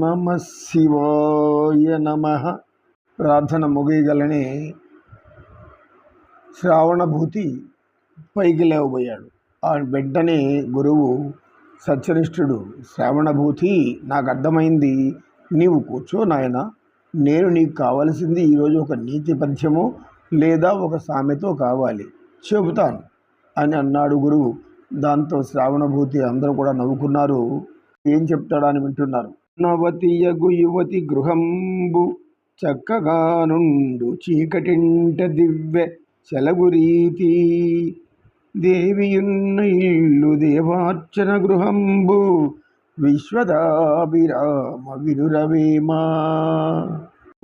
నమ శివాయ నమ. ప్రార్థన ముగియగలని శ్రావణభూతి పైకి లేవబోయాడు. ఆ బిడ్డనే గురువు సత్యనిష్ఠుడు శ్రావణభూతి నాకు అర్థమైంది. నీవు కూర్చో నాయన నేను నీకు కావలసింది ఈరోజు ఒక నీతి పద్యము లేదా ఒక సామెతో కావాలి. చెబుతాను అని అన్నాడు గురువు. దాంతో శ్రావణభూతి అందరూ కూడా నవ్వుకున్నారు. ఏం చెప్తాడని వింటున్నారు. నవతియగు యువతి గృహంబు చక్కగా నుండు చీకటింట దివ్వె చెలగురీతి దేవియున్న ఇల్లు దేవార్చన గృహంబు విశ్వదాభిరామ వినురవేమా.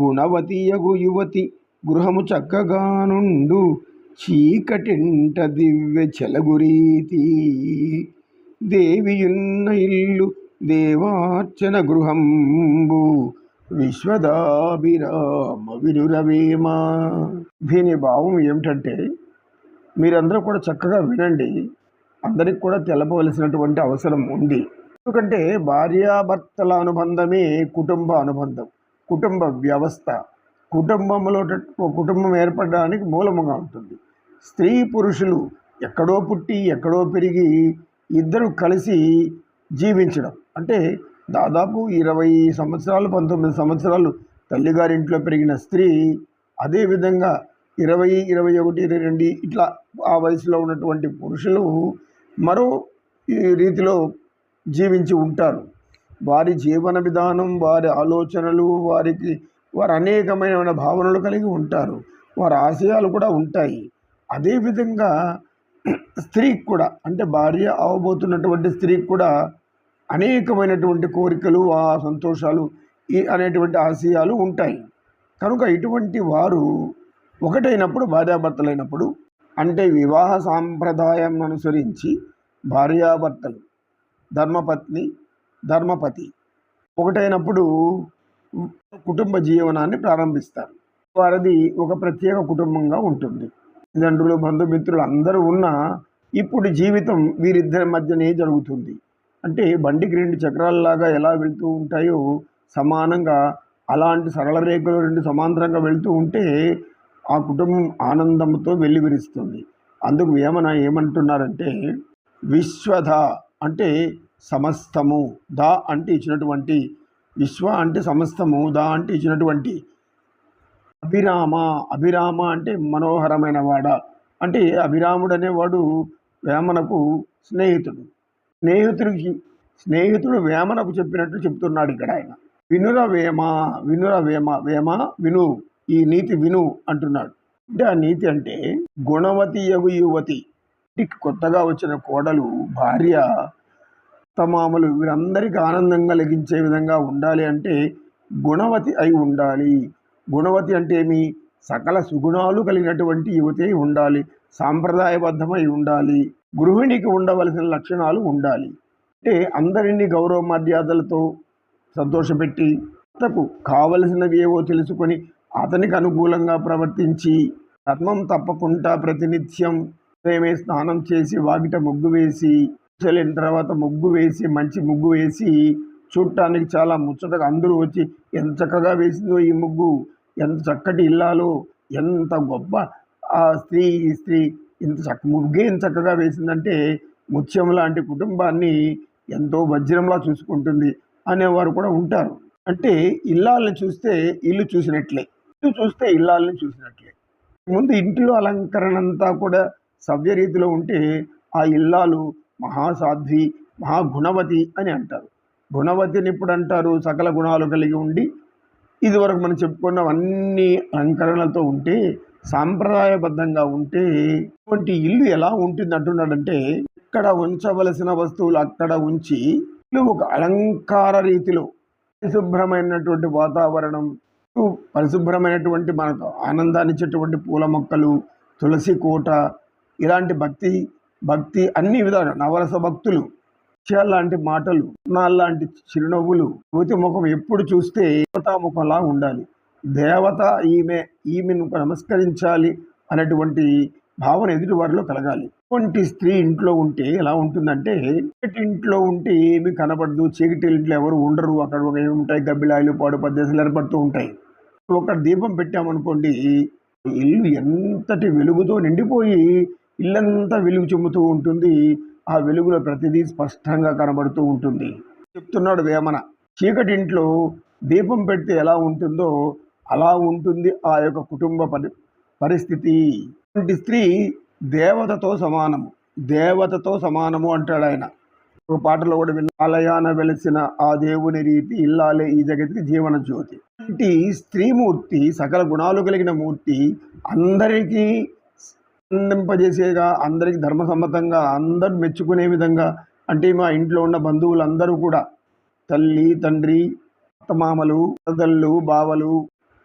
గుణవతియగు యువతి గృహము చక్కగా నుండు చీకటింట దివ్య చెలగురీతి. దేవియున్న ఇల్లు దేవార్చన గృహంబు విశ్వదాభిరామ వినురవేమ. దీని భావం ఏమిటంటే మీరందరూ కూడా చక్కగా వినండి. అందరికి కూడా తెలపవలసినటువంటి అవసరం ఉంది. ఎందుకంటే భార్యాభర్తల అనుబంధమే కుటుంబ అనుబంధం కుటుంబ వ్యవస్థ. కుటుంబంలో కుటుంబం ఏర్పడడానికి మూలముగా ఉంటుంది. స్త్రీ పురుషులు ఎక్కడో పుట్టి ఎక్కడో పెరిగి ఇద్దరు కలిసి జీవించడం. అంటే దాదాపు ఇరవై సంవత్సరాలు పంతొమ్మిది సంవత్సరాలు తల్లిగారింట్లో పెరిగిన స్త్రీ అదేవిధంగా ఇరవై ఇరవై ఒకటి ఇరవై రెండు ఇట్లా ఆ వయసులో ఉన్నటువంటి పురుషులు మరో ఈ రీతిలో జీవించి ఉంటారు. వారి జీవన విధానం వారి ఆలోచనలు వారికి వారు అనేకమైన భావనలు కలిగి ఉంటారు. వారి ఆశయాలు కూడా ఉంటాయి. అదేవిధంగా స్త్రీకి కూడా అంటే భార్య అవబోతున్నటువంటి స్త్రీకి కూడా అనేకమైనటువంటి కోరికలు ఆ సంతోషాలు ఈ అనేటువంటి ఆశయాలు ఉంటాయి. కనుక ఇటువంటి వారు ఒకటైనప్పుడు భార్యాభర్తలైనప్పుడు అంటే వివాహ సాంప్రదాయం అనుసరించి భార్యాభర్తలు ధర్మపత్ని ధర్మపతి ఒకటైనప్పుడు కుటుంబ జీవనాన్ని ప్రారంభిస్తారు. వారిది ఒక ప్రత్యేక కుటుంబంగా ఉంటుంది. తల్లిదండ్రులు బంధుమిత్రులు అందరూ ఉన్నా ఇప్పుడు జీవితం వీరిద్దరి మధ్యనే జరుగుతుంది. అంటే బండికి రెండు చక్రాలలాగా ఎలా వెళ్తూ ఉంటాయో సమానంగా అలాంటి సరళ రేఖలు రెండు సమాంతరంగా వెళ్తూ ఉంటే ఆ కుటుంబం ఆనందంతో వెల్లివిరుస్తుంది. అందుకు వేమన ఏమంటున్నారంటే విశ్వధ అంటే సమస్తము దా అంటే ఇచ్చినటువంటి విశ్వ అంటే సమస్తము దా అంటే ఇచ్చినటువంటి అభిరామ అభిరామ అంటే మనోహరమైన వాడ. అంటే అభిరాముడు అనేవాడు వేమనకు స్నేహితుడు. స్నేహితుడికి స్నేహితుడు వేమనకు చెప్పినట్టు చెప్తున్నాడు ఇక్కడ ఆయన. వినుర వేమ వినుర వేమ వేమ విను ఈ నీతి విను అంటున్నాడు. అంటే ఆ నీతి అంటే గుణవతి యగు యువతి. ఇంటికి కొత్తగా వచ్చిన కోడలు భార్య తమామలు వీరందరికీ ఆనందం కలిగించే విధంగా ఉండాలి అంటే గుణవతి అయి ఉండాలి. గుణవతి అంటే ఏమి? సకల సుగుణాలు కలిగినటువంటి యువతే ఉండాలి. సాంప్రదాయబద్ధమై ఉండాలి. గృహిణికి ఉండవలసిన లక్షణాలు ఉండాలి. అంటే అందరినీ గౌరవ మర్యాదలతో సంతోషపెట్టి అతకు కావలసినవి ఏవో తెలుసుకొని అతనికి అనుకూలంగా ప్రవర్తించి ధర్మం తప్పకుండా ప్రతినిత్యం ఉదయమే స్నానం చేసి వాకిట ముగ్గు వేసి చెల్లిన తర్వాత ముగ్గు వేసి మంచి ముగ్గు వేసి చూడటానికి చాలా ముచ్చటగా అందరూ వచ్చి ఎంత చక్కగా వేసిందో ఈ ముగ్గు. ఎంత చక్కటి ఇల్లాలు ఎంత గొప్ప ఆ స్త్రీ ఈ స్త్రీ ఇంత చక్క ముగ్గే ఎంత చక్కగా వేసిందంటే ముత్యం లాంటి కుటుంబాన్ని ఎంతో వజ్రంలా చూసుకుంటుంది అనేవారు కూడా ఉంటారు. అంటే ఇల్లాలని చూస్తే ఇల్లు చూసినట్లే. ఇల్లు చూస్తే ఇల్లాలని చూసినట్లే. ముందు ఇంటిలో అలంకరణ అంతా కూడా సవ్య రీతిలో ఉంటే ఆ ఇల్లాలు మహాసాధ్వి మహాగుణవతి అని అంటారు. గుణవతిని ఇప్పుడు అంటారు సకల గుణాలు కలిగి ఉండి ఇదివరకు మనం చెప్పుకున్న అన్ని అలంకరణలతో ఉంటే సాంప్రదాయబద్ధంగా ఉంటే ఇటువంటి ఇల్లు ఎలా ఉంటుంది అంటున్నాడంటే ఇక్కడ ఉంచవలసిన వస్తువులు అక్కడ ఉంచి ఇల్లు ఒక అలంకార రీతిలో పరిశుభ్రమైనటువంటి వాతావరణం పరిశుభ్రమైనటువంటి మనకు ఆనందాన్ని ఇచ్చేటువంటి పూల మొక్కలు తులసి కోట ఇలాంటి భక్తి భక్తి అన్ని విధాలు నవరస భక్తులు లాంటి మాటలు లాంటి చిరునవ్వులు యువతి ముఖం ఎప్పుడు చూస్తే దేవతాముఖంలా ఉండాలి. దేవత ఈమె ఈమెను నమస్కరించాలి అనేటువంటి భావన ఎదుటి వారిలో కలగాలి. ఇటువంటి స్త్రీ ఇంట్లో ఉంటే ఎలా ఉంటుందంటే చీకటి ఇంట్లో ఉంటే ఏమి కనబడదు చీకటి ఇంట్లో ఎవరు ఉండరు అక్కడ ఒక ఉంటాయి గబ్బిలాయలు పాడు పద్ధతులు ఏర్పడుతూ ఉంటాయి. ఒక దీపం పెట్టామనుకోండి ఇల్లు ఎంతటి వెలుగుతో నిండిపోయి ఇల్లంతా వెలుగు చెమ్ముతూ ఉంటుంది. ఆ వెలుగులో ప్రతిదీ స్పష్టంగా కనబడుతూ ఉంటుంది. చెప్తున్నాడు వేమన. చీకటింట్లో దీపం పెడితే ఎలా ఉంటుందో అలా ఉంటుంది ఆ యొక్క కుటుంబ పరి పరిస్థితి. స్త్రీ దేవతతో సమానము. దేవతతో సమానము అంటాడు ఆయన. ఒక పాటలో కూడా విన్న ఆలయాన వెలిసిన ఆ దేవుని రీతి ఇల్లాలే ఈ జగతికి జీవన జ్యోతి. ఇటువంటి స్త్రీమూర్తి సకల గుణాలు కలిగిన మూర్తి అందరికీ ఆనందింపజేసేగా అందరికి ధర్మసమ్మతంగా అందరు మెచ్చుకునే విధంగా అంటే మా ఇంట్లో ఉన్న బంధువులందరూ కూడా తల్లి తండ్రి అత్తమామలు అదళ్ళు బావలు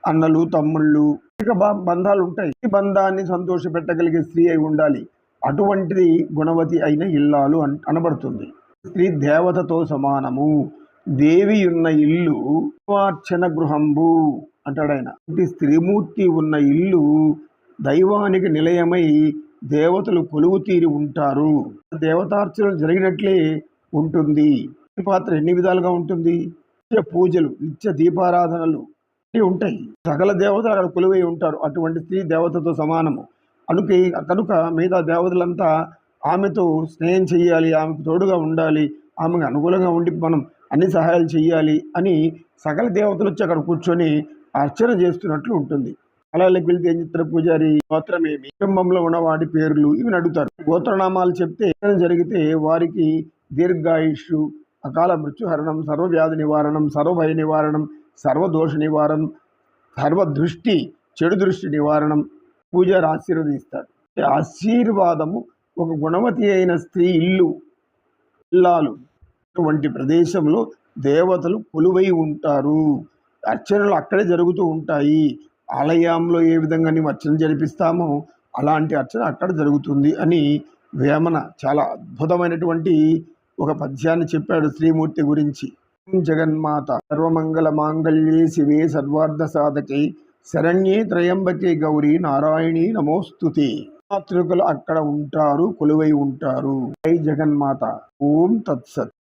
అన్నలు తమ్ముళ్ళు ఇక బా బంధాలు ఉంటాయి ఈ బంధాన్ని సంతోషపెట్టగలిగే స్త్రీ అయి ఉండాలి. అటువంటిది గుణవతి అయిన ఇల్లాలు అన్ అనబడుతుంది. స్త్రీ దేవతతో సమానము. దేవి ఉన్న ఇల్లు అర్చన గృహంబు అంటాడు ఆయన స్త్రీమూర్తి ఉన్న ఇల్లు దైవానికి నిలయమై దేవతలు కొలువు తీరి ఉంటారు. దేవతార్చన జరిగినట్లే ఉంటుంది. పాత్ర ఎన్ని విధాలుగా ఉంటుంది? నిత్య పూజలు నిత్య దీపారాధనలు ఉంటాయి. సకల దేవతలు అక్కడ కొలువై ఉంటారు. అటువంటి స్త్రీ దేవతతో సమానము. అనుకి కనుక మిగతా దేవతలంతా ఆమెతో స్నేహం చేయాలి ఆమెకు తోడుగా ఉండాలి ఆమెకు అనుకూలంగా ఉండి మనం అన్ని సహాయాలు చేయాలి అని సకల దేవతలు వచ్చి అక్కడ కూర్చొని అర్చన చేస్తున్నట్లు ఉంటుంది. అలాగే వెళ్తే ఏం చెప్తారు పూజారి? గోత్రమేమి కుటుంబంలో ఉన్న వాటి పేర్లు ఇవి అడుగుతారు. గోత్రనామాలు చెప్తే జరిగితే వారికి దీర్ఘాయుష్ అకాల మృత్యుహరణం సర్వవ్యాధి నివారణం సర్వభయ నివారణం సర్వదోష నివారణం సర్వదృష్టి చెడు దృష్టి నివారణం పూజారి ఆశీర్వదిస్తాడు అంటే ఆశీర్వాదము ఒక గుణవతి అయిన స్త్రీ ఇల్లు ఇల్లాలు వంటి ప్రదేశంలో దేవతలు కొలువై ఉంటారు. అర్చనలు అక్కడే జరుగుతూ ఉంటాయి. ఆలయంలో ఏ విధంగా నీవు అర్చన జరిపిస్తామో అలాంటి అర్చన అక్కడ జరుగుతుంది అని వేమన చాలా అద్భుతమైనటువంటి ఒక పద్యాన్ని చెప్పాడు శ్రీమూర్తి గురించి. జగన్మాత. సర్వమంగళ మాంగళ్యే శివే సర్వార్థ సాధకే. శరణ్యే త్రయంబకే గౌరీ నారాయణి నమోస్తుతి. మాతృకులు అక్కడ ఉంటారు కొలువై ఉంటారు. జై జగన్మాత. ఓం తత్సత్.